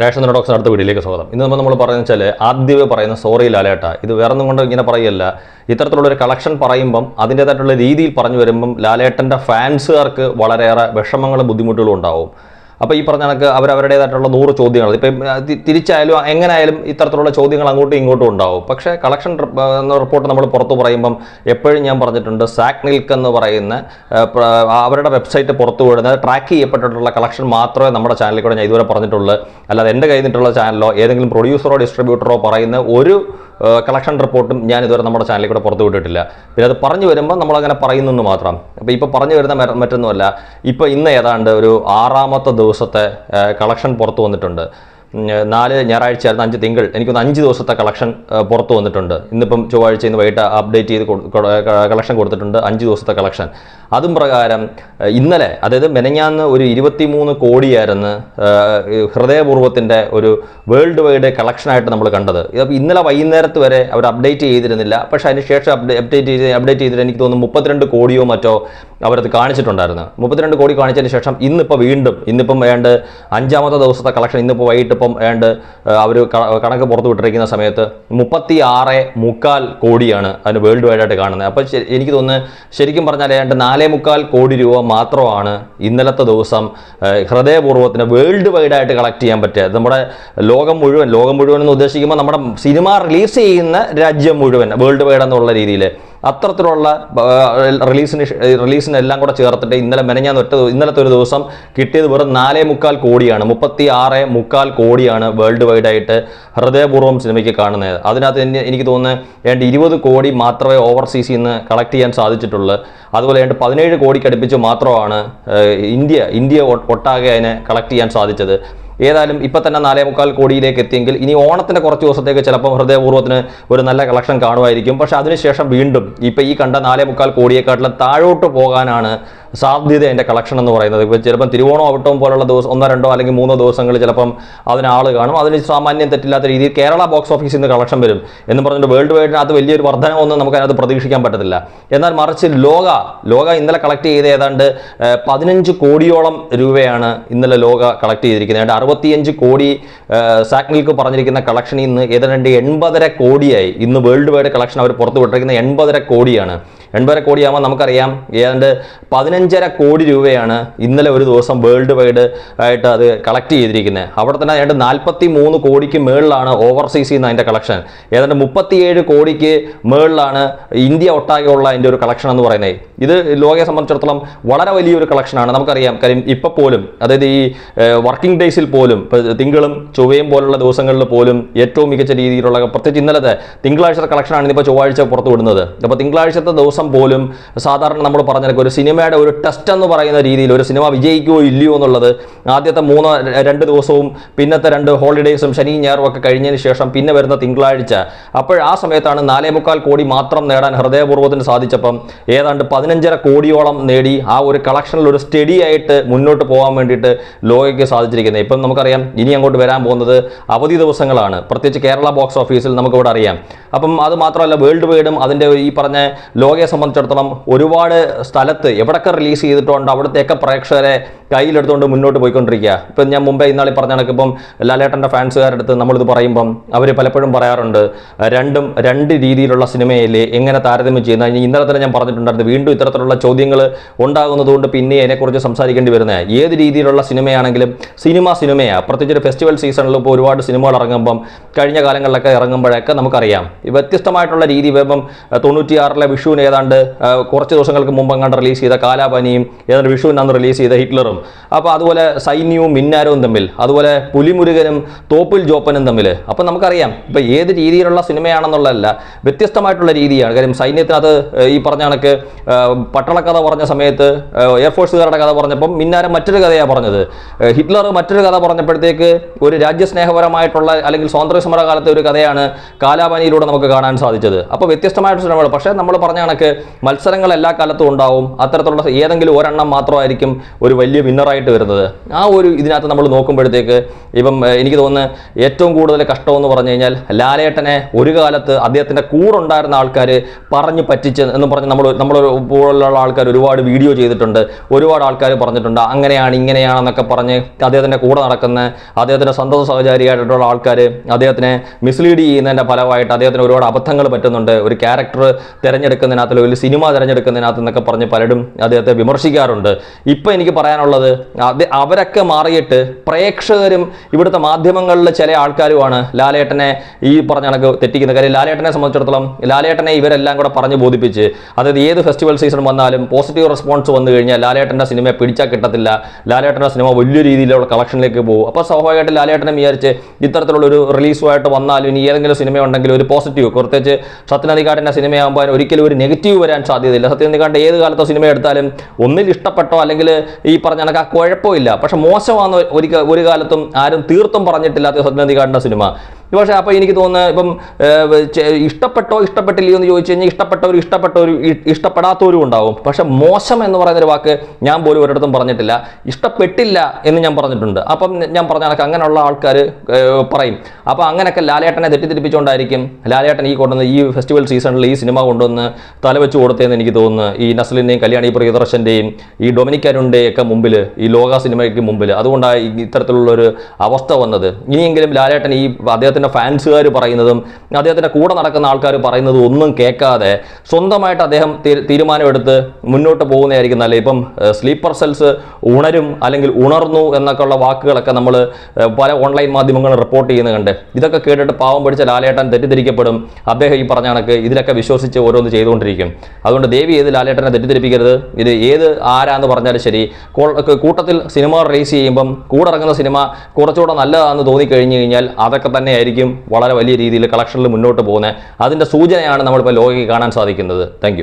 Ration doctor അടുത്ത വീട്ടിലേക്ക് സ്വാഗതം. ഇന്ന് നമ്മൾ നമ്മൾ പറയുന്നത് വെച്ചാൽ ആദ്യമേ പറയുന്ന സോറി ലാലേട്ട ഇത് വേറെ ഒന്നും കൊണ്ട് ഇങ്ങനെ പറയല്ല. ഇത്തരത്തിലുള്ള ഒരു കളക്ഷൻ പറയുമ്പം അതിന്റേതായിട്ടുള്ള രീതിയിൽ പറഞ്ഞു വരുമ്പം ലാലേട്ടന്റെ ഫാൻസുകാർക്ക് വളരെയേറെ വിഷമങ്ങളും ബുദ്ധിമുട്ടുകളും ഉണ്ടാവും. അപ്പോൾ ഈ പറഞ്ഞ കണക്ക് അവർ അവരുടേതായിട്ടുള്ള നൂറ് ചോദ്യങ്ങൾ. ഇപ്പം തിരിച്ചായാലും എങ്ങനെയായാലും ഇത്തരത്തിലുള്ള ചോദ്യങ്ങൾ അങ്ങോട്ടും ഇങ്ങോട്ടും ഉണ്ടാവും. പക്ഷേ കളക്ഷൻ എന്ന റിപ്പോർട്ട് നമ്മൾ പുറത്തു പറയുമ്പം എപ്പോഴും ഞാൻ പറഞ്ഞിട്ടുണ്ട് സാക് നിൽക്ക് എന്ന് പറയുന്ന അവരുടെ വെബ്സൈറ്റ് പുറത്തു വിടുന്ന ട്രാക്ക് ചെയ്യപ്പെട്ടിട്ടുള്ള കളക്ഷൻ മാത്രമേ നമ്മുടെ ചാനലിൽ കൂടെ ഞാൻ ഇതുവരെ പറഞ്ഞിട്ടുള്ളൂ. അല്ലാതെ എന്റെ കയ്യിൽ നിന്നിട്ടുള്ള ചാനലോ ഏതെങ്കിലും പ്രൊഡ്യൂസറോ ഡിസ്ട്രിബ്യൂട്ടറോ പറയുന്ന ഒരു കളക്ഷൻ റിപ്പോർട്ടും ഞാൻ ഇതുവരെ നമ്മുടെ ചാനലിൽ കൂടെ പുറത്തു വിട്ടിട്ടില്ല. പിന്നെ അത് പറഞ്ഞു വരുമ്പോൾ നമ്മളങ്ങനെ പറയുന്നെന്ന് മാത്രം. അപ്പോൾ ഇപ്പോൾ പറഞ്ഞു വരുന്ന മറ്റൊന്നുമല്ല. ഇപ്പോൾ ഇന്ന് ഏതാണ്ട് ഒരു ആറാമത്തെ ദിവസത്തെ കളക്ഷൻ പുറത്തു വന്നിട്ടുണ്ട്. നാല് ഞായറാഴ്ച ആയിരുന്നു അഞ്ച് തിങ്കൾ എനിക്കൊന്ന് അഞ്ച് ദിവസത്തെ കളക്ഷൻ പുറത്തു വന്നിട്ടുണ്ട്. ഇന്നിപ്പം ചൊവ്വാഴ്ച ഇന്ന് വൈകിട്ട് അപ്ഡേറ്റ് ചെയ്ത് കളക്ഷൻ കൊടുത്തിട്ടുണ്ട് അഞ്ച് ദിവസത്തെ കളക്ഷൻ. അതും പ്രകാരം ഇന്നലെ അതായത് മെനഞ്ഞാന്ന് ഒരു ഇരുപത്തിമൂന്ന് കോടിയായിരുന്നു ഏഹ്, ഹൃദയപൂർവത്തിന്റെ ഒരു വേൾഡ് വൈഡ് കളക്ഷനായിട്ട് നമ്മൾ കണ്ടത്. അപ്പോൾ ഇന്നലെ വൈകുന്നേരത്ത് വരെ അവർ അപ്ഡേറ്റ് ചെയ്തിരുന്നില്ല. പക്ഷേ അതിന് ശേഷം അപ്ഡേറ്റ് ചെയ്ത് അപ്ഡേറ്റ് ചെയ്തിട്ട് എനിക്ക് തോന്നുന്നു മുപ്പത്തിരണ്ട് കോടിയോ മറ്റോ അവരത് കാണിച്ചിട്ടുണ്ടായിരുന്നു. മുപ്പത്തിരണ്ട് കോടി കാണിച്ചതിന് ശേഷം ഇന്നിപ്പോൾ വീണ്ടും ഇന്നിപ്പം വേണ്ട അഞ്ചാമത്തെ ദിവസത്തെ കളക്ഷൻ ഇന്നിപ്പോൾ വൈകിട്ട് ഇപ്പം ഏണ്ട് അവർ കണക്ക് പുറത്ത് വിട്ടിരിക്കുന്ന സമയത്ത് മുപ്പത്തി ആറ് മുക്കാൽ കോടിയാണ് അതിന് വേൾഡ് വൈഡ് ആയിട്ട് കാണുന്നത്. അപ്പോൾ എനിക്ക് തോന്നുന്നു ശരിക്കും പറഞ്ഞാൽ ഏണ്ട് നാലേ മുക്കാൽ കോടി രൂപ മാത്രമാണ് ഇന്നലത്തെ ദിവസം ഹൃദയപൂർവത്തിന് വേൾഡ് വൈഡ് ആയിട്ട് കളക്ട് ചെയ്യാൻ പറ്റുക നമ്മുടെ ലോകം മുഴുവൻ ലോകം മുഴുവൻ എന്ന് ഉദ്ദേശിക്കുമ്പോൾ നമ്മുടെ സിനിമ റിലീസ് ചെയ്യുന്ന രാജ്യം മുഴുവൻ വേൾഡ് വൈഡ് എന്നുള്ള രീതിയിൽ അത്തരത്തിലുള്ള റിലീസിന് റിലീസിന് എല്ലാം കൂടെ ചേർത്തിട്ട് ഇന്നലെ മെനഞ്ഞാൻ ഒറ്റ ഇന്നലത്തെ ഒരു ദിവസം കിട്ടിയത് വെറും നാലേ മുക്കാൽ കോടിയാണ്. മുപ്പത്തി ആറ് മുക്കാൽ കോടിയാണ് വേൾഡ് വൈഡ് ആയിട്ട് ഹൃദയപൂർവം സിനിമയ്ക്ക് കാണുന്നത്. അതിനകത്ത് എനിക്ക് തോന്നുന്നത് ഏതാണ്ട് ഇരുപത് കോടി മാത്രമേ ഓവർസീസിൽ നിന്ന് കളക്ട് ചെയ്യാൻ സാധിച്ചിട്ടുള്ളൂ. അതുപോലെ ഏതാണ്ട് പതിനേഴ് കോടിക്ക് അടുപ്പിച്ച് മാത്രമാണ് ഇന്ത്യ ഇന്ത്യ ഒട്ടാകെ അതിനെ കളക്ട് ചെയ്യാൻ സാധിച്ചത്. ഏതായാലും ഇപ്പം തന്നെ നാലേ മുക്കാൽ കോടിയിലേക്ക് എത്തിയെങ്കിൽ ഇനി ഓണത്തിന്റെ കുറച്ച് ദിവസത്തേക്ക് ചിലപ്പോൾ ഹൃദയപൂർവത്തിന് ഒരു നല്ല കളക്ഷൻ കാണുമായിരിക്കും. പക്ഷെ അതിനുശേഷം വീണ്ടും ഇപ്പം ഈ കണ്ട നാലേ മുക്കാൽ കോടിയെക്കാട്ടിലും താഴോട്ട് പോകാനാണ് സാധ്യത എന്റെ കളക്ഷൻ എന്ന് പറയുന്നത്. ഇപ്പോൾ ചിലപ്പം തിരുവോണം അവിട്ടവും പോലുള്ള ദിവസം ഒന്നോ രണ്ടോ അല്ലെങ്കിൽ മൂന്നോ ദിവസങ്ങൾ ചിലപ്പം അതിനാൾ കാണും. അതിന് സാമാന്യം തെറ്റില്ലാത്ത രീതിയിൽ കേരള ബോക്സ് ഓഫീസിൽ നിന്ന് കളക്ഷൻ വരും എന്ന് പറഞ്ഞിട്ട് വേൾഡ് വൈഡിനകത്ത് വലിയൊരു വർധനമൊന്നും നമുക്ക് അതിനകത്ത് പ്രതീക്ഷിക്കാൻ പറ്റത്തില്ല. എന്നാൽ മറിച്ച് ലോക ലോക ഇന്നലെ കളക്ട് ചെയ്ത ഏതാണ്ട് പതിനഞ്ച് കോടിയോളം രൂപയാണ് ഇന്നലെ ലോക കളക്ട് ചെയ്തിരിക്കുന്നത്. ഏതാണ്ട് അറുപത്തിയഞ്ച് കോടി സാക്നിൽക്ക് പറഞ്ഞിരിക്കുന്ന കളക്ഷൻ ഇന്ന് ഏതാണ്ട് എൺപതര കോടിയായി. ഇന്ന് വേൾഡ് വൈഡ് കളക്ഷൻ അവർ പുറത്തു വിട്ടിരിക്കുന്ന എൺപതര കോടിയാണ്. എൺപതര കോടിയാകുമ്പോൾ നമുക്കറിയാം. ഏതാണ്ട് പതിനഞ്ചര കോടി രൂപയാണ് ഇന്നലെ ഒരു ദിവസം വേൾഡ് വൈഡ് ആയിട്ട് അത് കളക്ട് ചെയ്തിരിക്കുന്നത്. അവിടെ തന്നെ ഏതാണ്ട് നാൽപ്പത്തി മൂന്ന് കോടിക്ക് മേളിലാണ് ഓവർസീസിൽ നിന്ന് അതിന്റെ കളക്ഷൻ ഏതാണ്ട് മുപ്പത്തിയേഴ് കോടിക്ക് മേളിലാണ് ഇന്ത്യ ഒട്ടാകെയുള്ള അതിന്റെ ഒരു കളക്ഷൻ എന്ന് പറയുന്നത്. ഇത് ലോകയെ സംബന്ധിച്ചിടത്തോളം വളരെ വലിയൊരു കളക്ഷനാണ് നമുക്കറിയാം. കാര്യം ഇപ്പോൾ പോലും അതായത് ഈ വർക്കിംഗ് ഡേയ്സിൽ പോലും ഇപ്പോൾ തിങ്കളും ചൊവ്വയും പോലുള്ള ദിവസങ്ങളിൽ പോലും ഏറ്റവും മികച്ച രീതിയിലുള്ള പ്രത്യേകിച്ച് ഇന്നലത്തെ തിങ്കളാഴ്ചത്തെ കളക്ഷനാണ് ഇപ്പോൾ ചൊവ്വാഴ്ച പുറത്തു വിടുന്നത് അപ്പോൾ തിങ്കളാഴ്ചത്തെ ദിവസം പോലും സാധാരണ നമ്മൾ പറഞ്ഞ ഒരു സിനിമയുടെ ഒരു ടെസ്റ്റ് എന്ന് പറയുന്ന രീതിയിൽ ഒരു സിനിമ വിജയിക്കുമോ ഇല്ലയോ എന്നുള്ളത് ആദ്യത്തെ മൂന്ന് രണ്ട് ദിവസവും പിന്നത്തെ രണ്ട് ഹോളിഡേയ്സും ശനി ഞായറും ഒക്കെ കഴിഞ്ഞതിന് ശേഷം പിന്നെ വരുന്ന തിങ്കളാഴ്ച. അപ്പോൾ ആ സമയത്താണ് നാലേ മുക്കാൽ കോടി മാത്രം നേടാൻ ഹൃദയപൂർവത്തിന് സാധിച്ചപ്പം ഏതാണ്ട് പതിനഞ്ചര കോടിയോളം നേടി ആ ഒരു കളക്ഷനിൽ ഒരു സ്റ്റഡി ആയിട്ട് മുന്നോട്ട് പോകാൻ വേണ്ടിയിട്ട് ലോകയ്ക്ക് സാധിച്ചിരിക്കുന്നത്. ഇപ്പം നമുക്കറിയാം ഇനി അങ്ങോട്ട് വരാൻ പോകുന്നത് അവധി ദിവസങ്ങളാണ്. പ്രത്യേകിച്ച് കേരള ബോക്സ് ഓഫീസിൽ നമുക്കിവിടെ അറിയാം. അപ്പം അത് മാത്രമല്ല വേൾഡ് വൈഡും അതിന്റെ ഈ പറഞ്ഞ ലോകയെ സംബന്ധിച്ചിടത്തോളം ഒരുപാട് സ്ഥലത്ത് എവിടൊക്കെ റിലീസ് ചെയ്തിട്ടുണ്ട് അവിടത്തെയൊക്കെ പ്രേക്ഷകരെ കയ്യിലെടുത്തുകൊണ്ട് മുന്നോട്ട് പോയിക്കൊണ്ടിരിക്കുക. ഇപ്പം ഞാൻ മുമ്പേ ഇന്നാളി പറഞ്ഞ കണക്ക് ഇപ്പം ലാലേട്ടന്റെ ഫാൻസുകാരുടെ അടുത്ത് നമ്മളിത് പറയുമ്പം അവർ പലപ്പോഴും പറയാറുണ്ട് രണ്ടും രണ്ട് രീതിയിലുള്ള സിനിമയിലെ എങ്ങനെ താരതമ്യം ചെയ്യുന്ന ഇനി ഇന്നലെ തന്നെ ഞാൻ പറഞ്ഞിട്ടുണ്ടായിരുന്നു വീണ്ടും ഇത്തരത്തിലുള്ള ചോദ്യങ്ങൾ ഉണ്ടാകുന്നതുകൊണ്ട് പിന്നെ അതിനെക്കുറിച്ച് സംസാരിക്കേണ്ടി വരുന്നത് ഏത് രീതിയിലുള്ള സിനിമയാണെങ്കിലും സിനിമ സിനിമയാണ് പ്രത്യേകിച്ച് ഒരു ഫെസ്റ്റിവൽ സീസണിൽ ഇപ്പോൾ ഒരുപാട് സിനിമകൾ ഇറങ്ങുമ്പം കഴിഞ്ഞ കാലങ്ങളിലൊക്കെ ഇറങ്ങുമ്പോഴൊക്കെ നമുക്കറിയാം. വ്യത്യസ്തമായിട്ടുള്ള രീതി ഇപ്പം തൊണ്ണൂറ്റിയാറിലെ വിഷുവിന് ഏതാണ്ട് ആ, കുറച്ച് ദിവസങ്ങൾക്ക് മുമ്പ് അങ്ങാണ്ട് റിലീസ് ചെയ്ത കാലാപനിയും ഏതാണ്ട് വിഷുവിന് അന്ന് റിലീസ് ചെയ്ത ഹിറ്റ്ലറും. അപ്പോൾ അതുപോലെ സൈന്യവും മിന്നാരവും തമ്മിൽ അതുപോലെ പുലിമുരുകനും തോപ്പിൽ ജോപ്പനും തമ്മിൽ. അപ്പോൾ നമുക്കറിയാം ഇപ്പം ഏത് രീതിയിലുള്ള സിനിമയാണെന്നുള്ളതല്ല വ്യത്യസ്തമായിട്ടുള്ള രീതിയാണ്. കാര്യം സൈന്യത്തിനകത്ത് ഈ പറഞ്ഞ കണക്ക് പട്ടണക്കഥ പറഞ്ഞ സമയത്ത് എയർഫോഴ്സുകാരുടെ കഥ പറഞ്ഞപ്പം മിന്നാരം മറ്റൊരു കഥയാണ് പറഞ്ഞത്. ഹിറ്റ്ലർ മറ്റൊരു കഥ പറഞ്ഞപ്പോഴത്തേക്ക് ഒരു രാജ്യസ്നേഹപരമായിട്ടുള്ള അല്ലെങ്കിൽ സ്വാതന്ത്ര്യ സമര കാലത്തെ ഒരു കഥയാണ് കാലാപാനിയിലൂടെ നമുക്ക് കാണാൻ സാധിച്ചത്. അപ്പോൾ വ്യത്യസ്തമായിട്ടുള്ള സിനിമകൾ. പക്ഷേ നമ്മൾ പറഞ്ഞ കണക്ക് മത്സരങ്ങൾ എല്ലാ കാലത്തും ഉണ്ടാവും. അത്തരത്തിലുള്ള ഏതെങ്കിലും ഒരെണ്ണം മാത്രമായിരിക്കും ഒരു വലിയ വിന്നറായിട്ട് വരുന്നത്. ആ ഒരു ഇതിനകത്ത് നമ്മൾ നോക്കുമ്പോഴത്തേക്ക് ഇപ്പം എനിക്ക് തോന്നുന്നു ഏറ്റവും കൂടുതൽ കഷ്ടമെന്ന് പറഞ്ഞു കഴിഞ്ഞാൽ ലാലേട്ടനെ ഒരു കാലത്ത് അദ്ദേഹത്തിന്റെ കൂടെ ഉണ്ടായിരുന്ന ആൾക്കാർ പറഞ്ഞു പറ്റിച്ച് എന്ന് പറഞ്ഞ് നമ്മൾ നമ്മൾ പോലുള്ള ആൾക്കാർ ഒരുപാട് വീഡിയോ ചെയ്തിട്ടുണ്ട്. ഒരുപാട് ആൾക്കാർ പറഞ്ഞിട്ടുണ്ട് അങ്ങനെയാണ് ഇങ്ങനെയാണെന്നൊക്കെ പറഞ്ഞ് അദ്ദേഹത്തിന്റെ കൂടെ നടക്കുന്ന അദ്ദേഹത്തിന്റെ സന്തോഷ സഹചാരിയായിട്ടുള്ള ആൾക്കാർ അദ്ദേഹത്തിനെ മിസ്ലീഡ് ചെയ്യുന്നതിന്റെ ഫലമായിട്ട് അദ്ദേഹത്തിന് ഒരുപാട് അബദ്ധങ്ങൾ പറ്റുന്നുണ്ട്. ഒരു ക്യാരക്ടർ തിരഞ്ഞെടുക്കുന്നതിനകത്ത് ഒരു സിനിമ തിരഞ്ഞെടുക്കുന്നതിനകത്ത് എന്നൊക്കെ പറഞ്ഞ് പലരും അദ്ദേഹത്തെ വിമർശിക്കാറുണ്ട്. ഇപ്പം എനിക്ക് പറയാനുള്ളത് അവരൊക്കെ മാറിയിട്ട് പ്രേക്ഷകരും ഇവിടുത്തെ മാധ്യമങ്ങളിലെ ചില ആൾക്കാരുമാണ് ലാലേട്ടനെ ഈ പറഞ്ഞ കണക്ക് തെറ്റിക്കുന്ന കാര്യം ലാലേട്ടനെ സംബന്ധിച്ചിടത്തോളം ലാലേട്ടനെ ഇവരെല്ലാം കൂടെ പറഞ്ഞ് ബോധിപ്പിച്ച് അതായത് ഏത് ഫെസ്റ്റിവൽ സീസൺ വന്നാലും പോസിറ്റീവ് റെസ്പോൺസ് വന്നു കഴിഞ്ഞാൽ ലാലേട്ടന്റെ സിനിമയെ പിടിച്ചാൽ കിട്ടത്തില്ല ലാലേട്ടന്റെ സിനിമ വലിയ രീതിയിലുള്ള കളക്ഷനിലേക്ക് പോകും. അപ്പോൾ സ്വാഭാവികമായിട്ട് ലാലേട്ടനെ വിചാരിച്ച് ഇത്തരത്തിലുള്ളൊരു റിലീസുമായിട്ട് വന്നാലും ഇനി ഏതെങ്കിലും സിനിമ ഉണ്ടെങ്കിൽ ഒരു പോസിറ്റീവ് പ്രത്യേകിച്ച് സത്യനദികാട്ടിന്റെ സിനിമയാകുമ്പോൾ ഒരിക്കലും ഒരു നെഗറ്റീവ് വരാൻ സാധ്യതയില്ല. സത്യം കണ്ട ഏത് കാലത്തോ സിനിമ എടുത്താലും ഒന്നിൽ ഇഷ്ടപ്പെട്ടോ അല്ലെങ്കിൽ ഈ പറഞ്ഞ കണക്ക് ആ കുഴപ്പമില്ല. പക്ഷെ മോശമാണെന്ന് ഒരു കാലത്തും ആരും തീർത്തും പറഞ്ഞിട്ടില്ലാത്ത സത്യനന്ദിക്കാടിന്റെ സിനിമ. പക്ഷേ അപ്പോൾ എനിക്ക് തോന്നുന്നത് ഇപ്പം ഇഷ്ടപ്പെട്ടോ ഇഷ്ടപ്പെട്ടില്ലയോ എന്ന് ചോദിച്ചു കഴിഞ്ഞാൽ ഇഷ്ടപ്പെട്ടവർ ഇഷ്ടപ്പെട്ടവരും ഇഷ്ടപ്പെടാത്തവരും ഉണ്ടാവും. പക്ഷേ മോശം എന്ന് പറയുന്ന ഒരു വാക്ക് ഞാൻ പോലും ഒരിടത്തും പറഞ്ഞിട്ടില്ല. ഇഷ്ടപ്പെട്ടില്ല എന്ന് ഞാൻ പറഞ്ഞിട്ടുണ്ട്. അപ്പം ഞാൻ പറഞ്ഞ കണക്ക് അങ്ങനെയുള്ള ആൾക്കാർ പറയും. അപ്പോൾ അങ്ങനെയൊക്കെ ലാലേട്ടനെ തെറ്റിദ്ധരിപ്പിച്ചുകൊണ്ടായിരിക്കും. ലാലേട്ടൻ ഈ കൊണ്ടുവന്ന് ഈ ഫെസ്റ്റിവൽ സീസണിൽ ഈ സിനിമ കൊണ്ടുവന്ന് തലവെച്ച് കൊടുത്തതെന്ന് എനിക്ക് തോന്നുന്നു. ഈ നസ്ലിന്റെയും കല്യാണി പ്രിയദർശന്റെയും ഈ ഡൊമിനിക് അരുണിന്റെയും ഒക്കെ മുമ്പിൽ ഈ ലോക സിനിമയ്ക്ക് മുമ്പിൽ അതുകൊണ്ടാണ് ഇത്തരത്തിലുള്ളൊരു അവസ്ഥ വന്നത്. ഇനിയെങ്കിലും ലാലേട്ടൻ ഈ അദ്ദേഹത്തിന്റെ ഫാൻസുകാർ പറയുന്നതും അദ്ദേഹത്തിന്റെ കൂടെ നടക്കുന്ന ആൾക്കാർ പറയുന്നതും ഒന്നും കേൾക്കാതെ സ്വന്തമായിട്ട് അദ്ദേഹം തീരുമാനമെടുത്ത് മുന്നോട്ട് പോകുന്നതായിരിക്കും നല്ല ഇപ്പം സ്ലീപ്പർ സെൽസ് ഉണരും അല്ലെങ്കിൽ ഉണർന്നു എന്നൊക്കെ ഉള്ള വാക്കുകളൊക്കെ നമ്മൾ പല ഓൺലൈൻ മാധ്യമങ്ങളും റിപ്പോർട്ട് ചെയ്യുന്നത് കണ്ട് ഇതൊക്കെ കേട്ടിട്ട് പാവം പിടിച്ച ലാലേട്ടൻ തെറ്റിദ്ധരിക്കപ്പെടും. അദ്ദേഹം ഈ പറഞ്ഞ കണക്ക് ഇതിലൊക്കെ വിശ്വസിച്ച് ഓരോന്ന് ചെയ്തുകൊണ്ടിരിക്കും. അതുകൊണ്ട് ദേവി ഏത് ലാലേട്ടനെ തെറ്റിദ്ധരിപ്പിക്കരുത്? ഇത് ഏത് ആരാന്ന് പറഞ്ഞാലും ശരി. കൂട്ടത്തിൽ സിനിമ റിലീസ് ചെയ്യുമ്പം കൂടെ ഇറങ്ങുന്ന സിനിമ കുറച്ചുകൂടെ നല്ലതാണെന്ന് തോന്നിക്കഴിഞ്ഞു കഴിഞ്ഞാൽ അതൊക്കെ തന്നെ ആയിരിക്കും വളരെ വലിയ രീതിയിൽ കളക്ഷനിൽ മുന്നോട്ട് പോകുന്നത്. അതിന്റെ സൂചനയാണ് നമ്മളിപ്പോൾ ലോകയ്ക്ക് കാണാൻ സാധിക്കുന്നത്. താങ്ക്